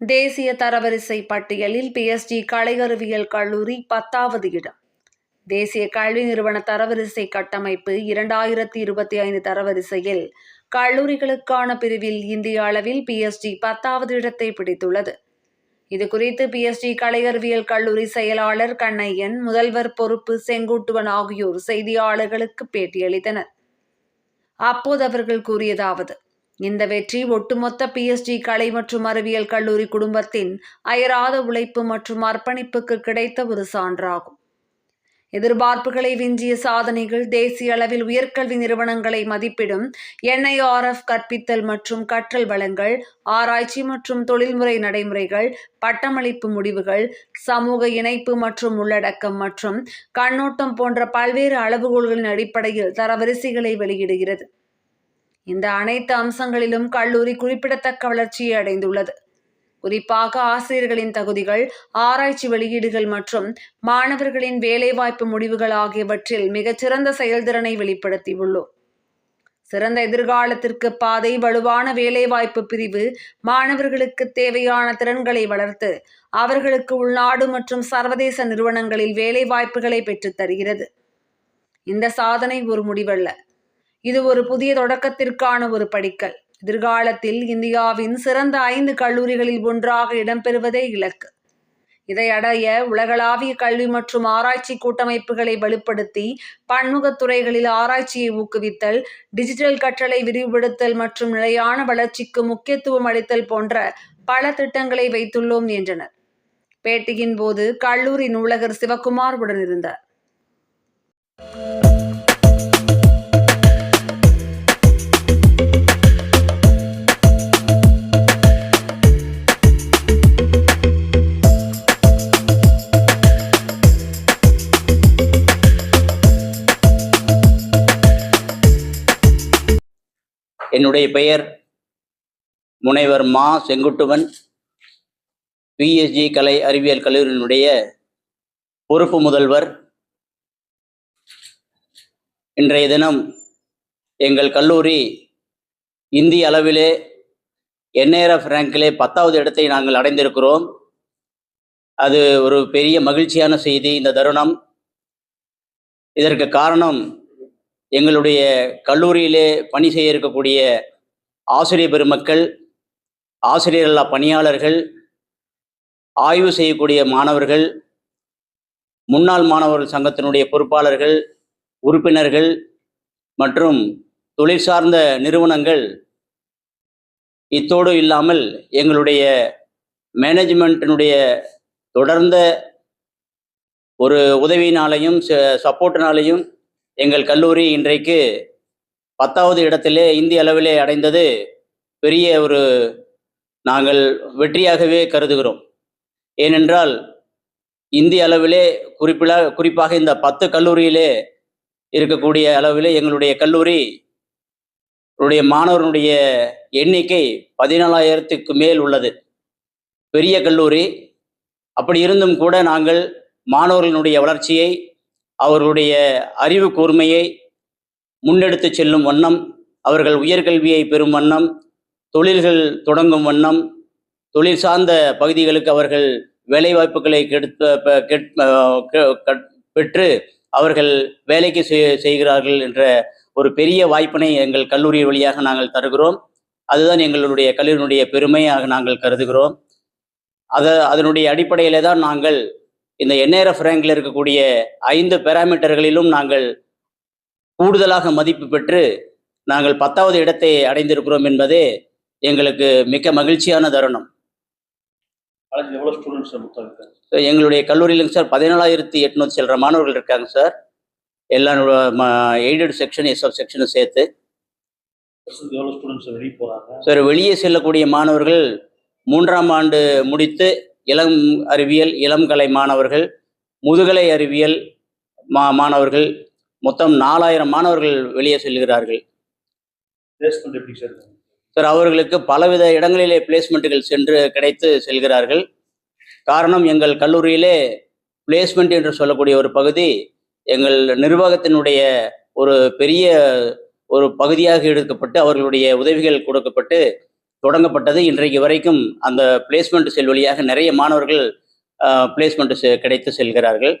தேசிய தரவரிசை பட்டியலில் பிஎஸ்டி கலையறிவியல் கல்லூரி பத்தாவது இடம். தேசிய கல்வி நிறுவன தரவரிசை கட்டமைப்பு இரண்டாயிரத்தி இருபத்தி ஐந்து தரவரிசையில் கல்லூரிகளுக்கான பிரிவில் இந்திய அளவில் பிஎஸ்டி பத்தாவது இடத்தை பிடித்துள்ளது. இது குறித்து பிஎஸ்டி கலையறிவியல் கல்லூரி செயலாளர் கண்ணையன் முதல்வர் பொறுப்பு செங்குட்டுவன் ஆகியோர் செய்தியாளர்களுக்கு பேட்டியளித்தனர். அப்போது அவர்கள் கூறியதாவது இந்த வெற்றி ஒட்டுமொத்த பிஎஸ்டி கலை மற்றும் அறிவியல் கல்லூரி குடும்பத்தின் அயராத உழைப்பு மற்றும் அர்ப்பணிப்புக்கு கிடைத்த ஒரு சான்றாகும். எதிர்பார்ப்புகளை விஞ்சிய சாதனைகள் தேசிய அளவில் உயர்கல்வி நிறுவனங்களை மதிப்பிடும் என்ஐஆர்எஃப் கற்பித்தல் மற்றும் கற்றல் வளங்கள் ஆராய்ச்சி மற்றும் தொழில்முறை நடைமுறைகள் பட்டமளிப்பு முடிவுகள் சமூக இணைப்பு மற்றும் உள்ளடக்கம் மற்றும் கண்ணோட்டம் போன்ற பல்வேறு அளவுகோல்களின் அடிப்படையில் தரவரிசைகளை வெளியிடுகிறது. இந்த அனைத்து அம்சங்களிலும் கல்லூரி குறிப்பிடத்தக்க வளர்ச்சியை அடைந்துள்ளது. குறிப்பாக ஆசிரியர்களின் தகுதிகள் ஆராய்ச்சி வெளியீடுகள் மற்றும் மாணவர்களின் வேலைவாய்ப்பு முடிவுகள் ஆகியவற்றில் மிகச்சிறந்த செயல்திறனை வெளிப்படுத்தியுள்ளோம். சிறந்த எதிர்காலத்திற்கு பாதை வலுவான வேலைவாய்ப்பு பிரிவு மாணவர்களுக்கு தேவையான திறன்களை வளர்த்து அவர்களுக்கு உள்நாடு மற்றும் சர்வதேச நிறுவனங்களில் வேலைவாய்ப்புகளை பெற்றுத் தருகிறது. இந்த சாதனை ஒரு முடிவல்ல. இது ஒரு புதிய தொடக்கத்திற்கான ஒரு படிக்கல். எதிர்காலத்தில் இந்தியாவின் சிறந்த ஐந்து கல்லூரிகளில் ஒன்றாக இடம்பெறுவதே இலக்கு. இதை அடைய உலகளாவிய கல்வி மற்றும் ஆராய்ச்சி கூட்டமைப்புகளை வலுப்படுத்தி பன்முகத் துறைகளில் ஆராய்ச்சியை ஊக்குவித்தல் டிஜிட்டல் கற்றலை விரிவுபடுத்தல் மற்றும் நிலையான வளர்ச்சிக்கு முக்கியத்துவம் அளித்தல் போன்ற பல திட்டங்களை வைத்துள்ளோம் என்றனர். பேட்டியின் போது கல்லூரி நூலகர் சிவகுமார் உடனிருந்தார். என்னுடைய பெயர் முனைவர் மா செங்குட்டுவன் பிஎஸ்ஜி கலை அறிவியல் கல்லூரியினுடைய பொறுப்பு முதல்வர். இன்றைய தினம் எங்கள் கல்லூரி இந்திய அளவிலே என்ஏஆர்எஃப் ரேங்கிலே பத்தாவது இடத்தை நாங்கள் அடைந்திருக்கிறோம். அது ஒரு பெரிய மகிழ்ச்சியான செய்தி இந்த தருணம். இதற்கு காரணம் எங்களுடைய கல்லூரியிலே பணி செய்ய இருக்கக்கூடிய ஆசிரியர் பெருமக்கள் ஆசிரியர்களா பணியாளர்கள் ஆய்வு செய்யக்கூடிய மாணவர்கள் முன்னாள் மாணவர்கள் சங்கத்தினுடைய பொறுப்பாளர்கள் உறுப்பினர்கள் மற்றும் தொழில் சார்ந்த நிறுவனங்கள் இத்தோடு இல்லாமல் எங்களுடைய மேனேஜ்மெண்ட்டினுடைய தொடர்ந்த ஒரு உதவியினாலையும் சப்போர்ட்டினாலையும் எங்கள் கல்லூரி இன்றைக்கு பத்தாவது இடத்திலே இந்திய அளவிலே அடைந்தது பெரிய ஒரு நாங்கள் வெற்றியாகவே கருதுகிறோம். ஏனென்றால் இந்திய அளவிலே குறிப்பிட குறிப்பாக இந்த பத்து கல்லூரியிலே இருக்கக்கூடிய அளவிலே எங்களுடைய கல்லூரி உடைய மாணவர்களுடைய எண்ணிக்கை பதினாலாயிரத்துக்கு மேல் உள்ளது. பெரிய கல்லூரி. அப்படி இருந்தும் கூட நாங்கள் மாணவர்களுடைய வளர்ச்சியை அவர்களுடைய அறிவு கூர்மையை முன்னெடுத்து செல்லும் வண்ணம் அவர்கள் உயர்கல்வியை பெறும் வண்ணம் தொழில்கள் தொடங்கும் வண்ணம் தொழில் சார்ந்த பகுதிகளுக்கு அவர்கள் வேலைவாய்ப்புகளை கெடுத்த பெற்று அவர்கள் வேலைக்கு செய்கிறார்கள் என்ற ஒரு பெரிய வாய்ப்பினை எங்கள் கல்லூரி வழியாக நாங்கள் தருகிறோம். அதுதான் எங்களுடைய கல்லூரியினுடைய பெருமையாக நாங்கள் கருதுகிறோம். அதை அதனுடைய அடிப்படையிலே தான் நாங்கள் இந்த என்ஏஆர்எஃப் ரேங்கில் இருக்கக்கூடிய ஐந்து பேராமீட்டர்களிலும் நாங்கள் கூடுதலாக மதிப்பு பெற்று நாங்கள் பத்தாவது இடத்தை அடைந்திருக்கிறோம் என்பதே எங்களுக்கு மிக்க மகிழ்ச்சியான தருணம். எங்களுடைய கல்லூரியிலுங்க சார் பதினாலாயிரத்தி எட்நூத்தி சில்லற மாணவர்கள் இருக்காங்க சார். எல்லா எய்டட் செக்ஷன் எஸ்எஃப் செக்ஷனும் சேர்த்து. சார் வெளியே செல்லக்கூடிய மாணவர்கள் மூன்றாம் ஆண்டு முடித்து இளம் அறிவியல் இளம் கலை மாணவர்கள் முதுகலை அறிவியல் மா மாணவர்கள் மொத்தம் நாலாயிரம் மாணவர்கள் வெளியே செல்கிறார்கள். சார்? அவர்களுக்கு பலவித இடங்களிலே பிளேஸ்மெண்ட்டுகள் சென்று கிடைத்து செல்கிறார்கள். காரணம் எங்கள் கல்லூரியிலே பிளேஸ்மெண்ட் என்று சொல்லக்கூடிய ஒரு பகுதி எங்கள் நிர்வாகத்தினுடைய ஒரு பெரிய ஒரு பகுதியாக எடுக்கப்பட்டு அவர்களுடைய உதவிகள் கொடுக்கப்பட்டு தொடங்கப்பட்டது. இன்றைக்கு வரைக்கும் அந்த பிளேஸ்மெண்ட் செல் வழியாக நிறைய மாணவர்கள் பிளேஸ்மெண்ட் கிடைத்து செல்கிறார்கள்.